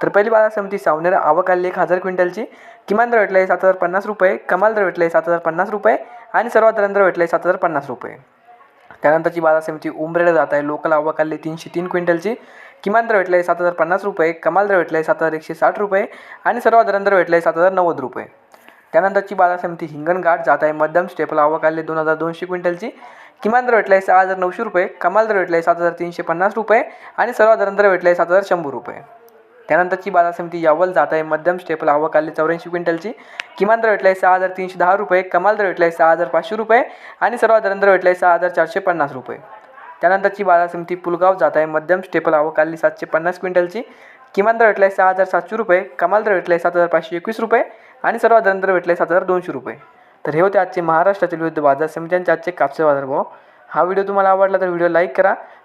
तर पहिली बाजार समिती सावनेर आवक आली एक हजार क्विंटलची. किमान दर भेटला आहे सात हजार पन्नास रुपये कमाल दर भेटला आहे सात हजार पन्नास रुपये आणि सर्वात दरांदर भेटला आहे सात हजार पन्नास रुपये. त्यानंतरची बाजार समिती उंबरेला जात आहे लोकल आवक आली तीनशे तीन क्विंटलची. किमान दर भेटला आहे सात हजार पन्नास रुपये कमाल दर भेटला आहे सात हजार एकशे साठ रुपये आणि सर्वात दरांदर भेटला आहे सात हजार नव्वद रुपये. त्यानंतरची बाजार समिती हिंगणघाट जात आहे मध्यम स्टेपल आवक आली दोन हजार दोनशे क्विंटलची. किमान दर भेटला आहे सहा हजार नऊशे रुपये कमाल दर भेटला आहे सात हजार तीनशे पन्नास रुपये आणि सर्वात दरांदर भेटला आहे सात हजार शंभर रुपये. त्यानंतरची बाजार समिती यावल जात आहे मध्यम स्टेपल आवक आली चौऱ्याऐंशी क्विंटलची. किमान दर भेटला आहे सहा हजार तीनशे दहा रुपये. कमाल दर भेटला आहे सहा हजार पाचशे रुपये. आणि सर्वात दर भेटला आहे सहा हजार चारशे पन्नास रुपये. त्यानंतरची बाजार समिती पुलगाव जात आहे मध्यम स्टेपल आवक आली सातशे पन्नास क्विंटलची. किमान दर भेटला आहे सहा हजार सातशे रुपये. कमाल दर भेटला आहे सात हजार पाचशे एकवीस रुपये. आणि सर्वात दर भेटला आहे सात हजार दोनशे रुपये. तर हे होते आजचे महाराष्ट्रातील विविध बाजार समित्यांचे आजचे कापसे बाजारभाव. हा व्हिडिओ तुम्हाला आवडला तर व्हिडिओ लाईक करा.